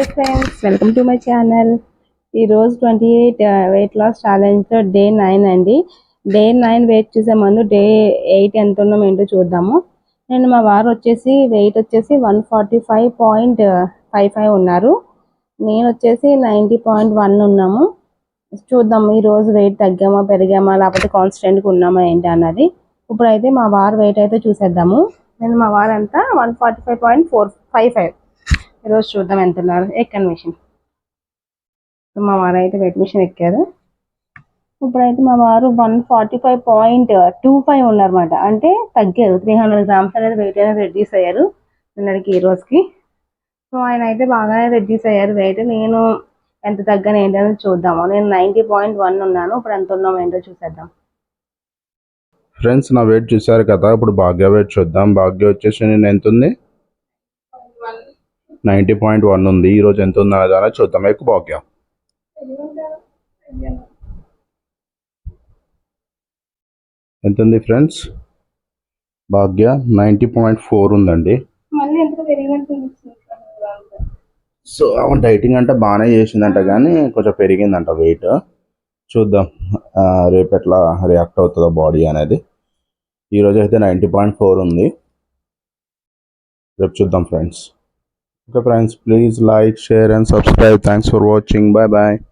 Hi friends welcome to my channel ఈరోజు twenty eight weight loss ఛాలెంజ్లో day nine అండి. Day nine weight చూసే ముందు డే ఎయిట్ ఎంత ఉన్నాం ఏంటో చూద్దాము. నేను మా వారు వచ్చేసి వెయిట్ వచ్చేసి one forty five point five five ఉన్నారు. నేను వచ్చేసి నైంటీ పాయింట్ వన్ ఉన్నాము. చూద్దాం ఈ రోజు వెయిట్ తగ్గామా పెరిగామా లేకపోతే కాన్స్టెంట్గా ఉన్నామా ఏంటి అన్నది. ఇప్పుడైతే మా వారు వెయిట్ అయితే చూసేద్దాము. నేను మా వారంతా one forty five point four five five ఈరోజు చూద్దాం ఎంత ఉన్నారు. ఎక్కని మిషన్ మా వారు అయితే వెయిట్ మిషన్ ఎక్కారు. ఇప్పుడైతే మా వారు one forty five point two five ఉన్నారన్నమాట. అంటే తగ్గారు. త్రీ హండ్రెడ్ గ్రామ్స్ అనేది వెయిట్ అనేది రెడ్యూస్ అయ్యారు నిన్నటికి ఈ రోజుకి. సో ఆయన అయితే బాగానే రెడ్యూస్ అయ్యారు. వెయిట్ నేను ఎంత తగ్గాను ఏంటనేది చూద్దాము. నేను నైంటీ పాయింట్ వన్ ఉన్నాను. ఇప్పుడు ఎంత ఉన్నాము ఏంటో చూసేద్దాం. ఫ్రెండ్స్ నా వెయిట్ చూసారు కదా. ఇప్పుడు భాగ్య వెయిట్ చూద్దాం. భాగ్య వచ్చేసి నేను ఎంత ఉంది? నైంటీ పాయింట్ వన్ ఉంది. ఈ రోజు ఎంత ఉంది అనేది చూద్దాం. ఎక్కువ భాగ్య. ఎంత ఉంది friends? Bhagya ninety point four ఉందండి. సో ఆమె డైటింగ్ అంటే బాగానే చేసిందంట కానీ కొంచెం పెరిగిందంట వెయిట్. చూద్దాం రేపు ఎట్లా రియాక్ట్ అవుతుందో బాడీ అనేది. ఈరోజు అయితే నైంటీ పాయింట్ ఫోర్ ఉంది. రేపు చూద్దాం friends. okay friends please like share and subscribe. Thanks for watching. Bye bye